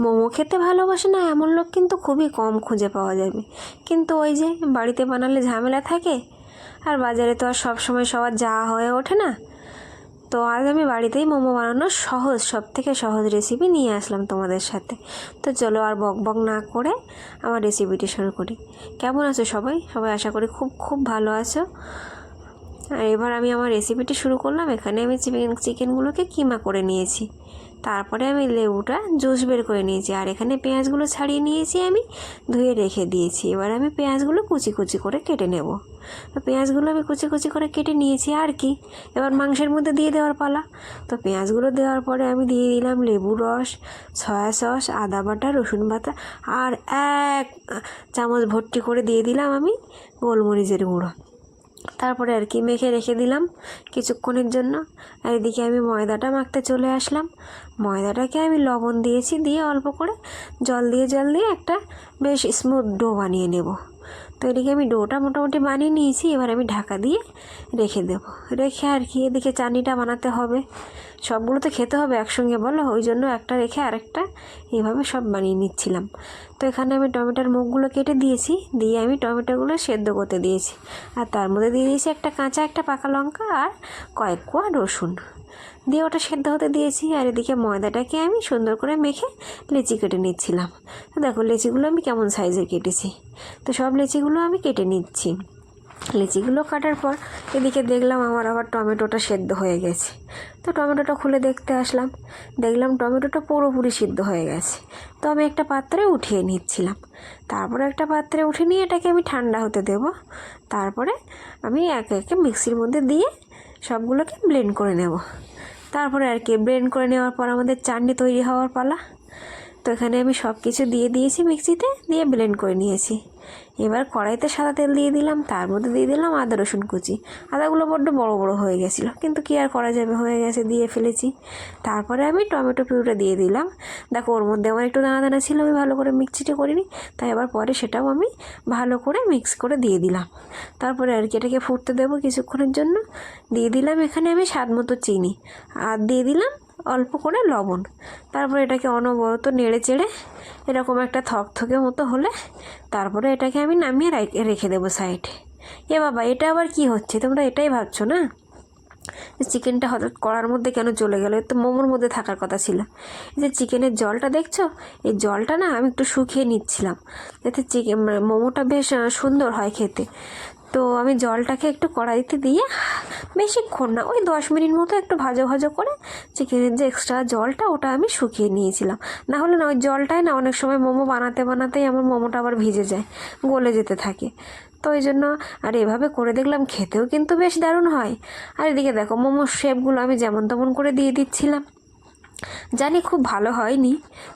মোমো খেতে ভালোবাসে না, এমন লোক কিন্তু খুবই কম খুঁজে পাওয়া যাবে কিন্তু ওই যে বাড়িতে বানালে ঝামেলা থাকে, আর বাজারে তো আর সব সময় সবার যাওয়া হয়ে ওঠে না। তো আজ আমি বাড়িতেই মোমো বানানোর সহজ সব থেকে সহজ রেসিপি নিয়ে আসলাম তোমাদের সাথে। তো চলো আর বক বক না করে আমার রেসিপিটি শুরু করি। কেমন আছো সবাই? সবাই আশা করি খুব খুব ভালো আছো। আর এবার আমি আমার রেসিপিটি শুরু করলাম, এখানে আমি চিকেন, চিকেনগুলোকে কিমা করে নিয়েছি। তারপরে আমি লেবুটা জুস বের করে নিয়েছি। আর এখানে পেঁয়াজগুলো ছাড়িয়ে নিয়েছি আমি, ধুয়ে রেখে দিয়েছি। এবার আমি পেঁয়াজগুলো কুচি কুচি করে কেটে নেব। তো পেঁয়াজগুলো আমি কুচি কুচি করে কেটে নিয়েছি আর কি। এবার মাংসের মধ্যে দিয়ে দেওয়ার পালা। তো পেঁয়াজগুলো দেওয়ার পরে আমি দিয়ে দিলাম লেবু রস, সয়া সস, আদা বাটা, রসুন বাটা আর এক চামচ ভর্তি করে দিয়ে দিলাম আমি গোলমরিচের গুঁড়ো। তারপরে আর কি মেখে রেখে দিলাম কিছুক্ষণের জন্য। আর এদিকে আমি ময়দাটা মাখতে চলে আসলাম। ময়দাটাকে আমি লবণ দিয়েছি, দিয়ে অল্প করে জল দিয়ে জল দিয়ে একটা বেশ স্মুথ ডো বানিয়ে নেব। তো এদিকে আমি ডোটা মোটামুটি বানিয়ে নিয়েছি, এবার আমি ঢাকা দিয়ে রেখে দেবো। রেখে আর কি, এদিকে চাটনিটা বানাতে হবে। সবগুলো তো খেতে হবে একসঙ্গে, বলো? ওই জন্য একটা রেখে আরেকটা এইভাবে সব বানিয়ে নিচ্ছিলাম। তো এখানে আমি টমেটোর মুখগুলো কেটে দিয়েছি, দিয়ে আমি টমেটোগুলো সেদ্ধ করতে দিয়েছি। আর তার মধ্যে দিয়ে দিয়েছি একটা কাঁচা একটা পাকা লঙ্কা আর কয়েক কোয়া রসুন। দিয়ে ওটা সেদ্ধ হতে দিয়েছি আর এদিকে ময়দাটাকে আমি সুন্দর করে মেখে লেচি কেটে নিচ্ছিলাম। তো দেখো, লেচিগুলো আমি কেমন সাইজের কেটেছি। তো সব লেচিগুলো আমি কেটে নিচ্ছি। লিচিগুলো কাটার পর এদিকে দেখলাম আমার আবার টমেটোটা সেদ্ধ হয়ে গেছে। তো টমেটোটা খুলে দেখতে আসলাম। দেখলাম টমেটোটা পুরোপুরি সিদ্ধ হয়ে গেছে। তো আমি একটা পাত্রে উঠিয়ে নিচ্ছিলাম। তারপরে একটা পাত্রে উঠে নিয়ে এটাকে আমি ঠান্ডা হতে দেব। তারপরে আমি একে একে মিক্সির মধ্যে দিয়ে সবগুলোকে ব্লেন্ড করে নেব। তারপরে আর কি ব্লেন্ড করে নেওয়ার পর আমাদের চাটনি তৈরি হওয়ার পালা। তো এখানে আমি সব কিছু দিয়ে দিয়েছি মিক্সিতে, দিয়ে ব্লেন্ড করে নিয়েছি। এবার কড়াইতে সাদা তেল দিয়ে দিলাম, তার মধ্যে দিয়ে দিলাম আদা, রসুন কুচি। আদাগুলো বড্ড বড় বড় হয়ে গেছিল, কিন্তু কি আর করা যাবে, হয়ে গেছে, দিয়ে ফেলেছি। তারপরে আমি টমেটো পিউটা দিয়ে দিলাম। দেখো, ওর মধ্যে আমার একটু দানা দানা ছিল, আমি ভালো করে মিক্সিটা করিনি, তাই আবার পরে সেটাও আমি ভালো করে মিক্স করে দিয়ে দিলাম। তারপরে আর কি, এটাকে ফুটতে দেবো কিছুক্ষণের জন্য। দিয়ে দিলাম এখানে আমি স্বাদ মতো চিনি। আর দিয়ে দিলাম অল্প করে লবণ। তারপরে এটাকে অনবরত নেড়ে চেড়ে এরকম একটা থকথকে মতো হলে তারপরে এটাকে আমি নামিয়ে রেখে দেবো সাইডে এ। বাবা, এটা আবার কি হচ্ছে? তোমরা এটাই ভাবছ না? চিকেনটা হঠাৎ কড়ার মধ্যে কেন চলে গেলো? তো মোমোর মধ্যে থাকার কথা ছিল। এই যে চিকেনের জলটা দেখছ? এই জলটা না আমি একটু শুকিয়ে নিচ্ছিলাম। যাতে চিকেন মোমোটা বেশ সুন্দর হয় খেতে। তো আমি জলটাকে একটু কড়াইতে দিয়ে বেশিক্ষণ না, ওই দশ মিনিট মতো একটু ভাজো ভাজো করে চিকেনের যে এক্সট্রা জলটা ওটা আমি শুকিয়ে নিয়েছিলাম। না হলে না ওই জলটাই না অনেক সময় মোমো বানাতে বানাতেই আমার মোমোটা আবার ভিজে যায়, গলে যেতে থাকে। তো ওই জন্য আর এভাবে করে দেখলাম, খেতেও কিন্তু বেশ দারুণ হয়। আর এদিকে দেখো মোমোর শেপগুলো আমি যেমন তেমন করে দিয়ে দিচ্ছিলাম। জানি খুব ভালো হয়নি,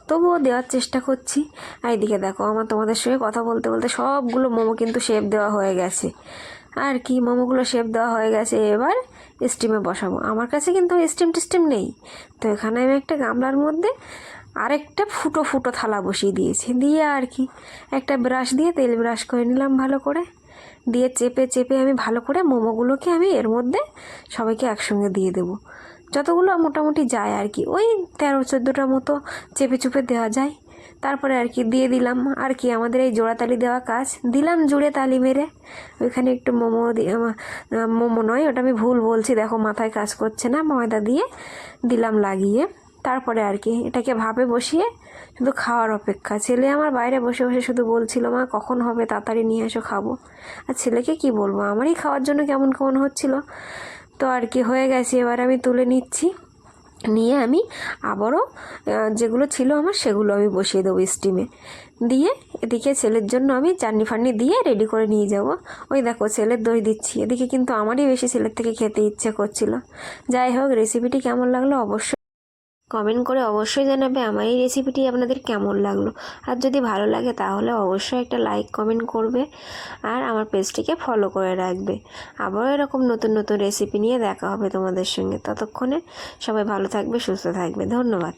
তবুও দেওয়ার চেষ্টা করছি। আর এদিকে দেখো, আমার তোমাদের সঙ্গে কথা বলতে বলতে সবগুলো মোমো কিন্তু শেপ দেওয়া হয়ে গেছে। আর কি মোমোগুলো শেপ দেওয়া হয়ে গেছে, এবার স্টিমে বসাবো। আমার কাছে কিন্তু স্টিম টিস্টিম নেই। তো এখানে আমি একটা গামলার মধ্যে আরেকটা ফুটো ফুটো থালা বসিয়ে দিয়েছি। দিয়ে আর কি, একটা ব্রাশ দিয়ে তেল ব্রাশ করে নিলাম ভালো করে। দিয়ে চেপে চেপে আমি ভালো করে মোমোগুলোকে আমি এর মধ্যে সবাইকে একসঙ্গে দিয়ে দেবো। যতগুলো মোটামুটি যায় আর কি। ওই তেরো চোদ্দোটার মতো চেপে চুপে দেওয়া যায়। তারপরে আর কি দিয়ে দিলাম। আর কি আমাদের এই জোড়া তালি দেওয়া কাজ। দিলাম জুড়ে তালি মেরে। ওইখানে একটু মোমো মোমো নয়, ওটা আমি ভুল বলছি। দেখো মাথায় কাজ করছে না, ময়দা দিয়ে দিলাম লাগিয়ে। তারপরে আর কি এটাকে ভাবে বসিয়ে শুধু খাওয়ার অপেক্ষা। ছেলে আমার বাইরে বসে বসে শুধু বলছিল, মা, কখন হবে? তাড়াতাড়ি নিয়ে এসো, খাব। আর ছেলেকে কি বলব? আমারই খাওয়ার জন্য কেমন কেমন হচ্ছিল। তো আর কি, হয়ে গেছে। এবার আমি তুলে নিচ্ছি। নিয়ে আমি আবারও যেগুলো ছিল আমার, সেগুলো আমি বসিয়ে দেবো স্টিমে দিয়ে এদিকে ছেলের জন্য আমি চাটনি ফাটনি দিয়ে রেডি করে নিয়ে যাব। ওই দেখো, ছেলের দই দিচ্ছি। এদিকে কিন্তু আমারই বেশি ছেলের থেকে খেতে ইচ্ছে করছিল। যাই হোক রেসিপিটি কেমন লাগল অবশ্যই কমেন্ট করে অবশ্যই জানাবে আমার এই রেসিপিটি আপনাদের কেমন লাগল। আর যদি ভালো লাগে তাহলে অবশ্যই একটা লাইক কমেন্ট করবে আর আমার পেজটিকে ফলো করে রাখবে। আবারও এরকম নতুন নতুন রেসিপি নিয়ে দেখা হবে তোমাদের সঙ্গে। ততক্ষণে সবাই ভালো থাকবে, সুস্থ থাকবে। ধন্যবাদ।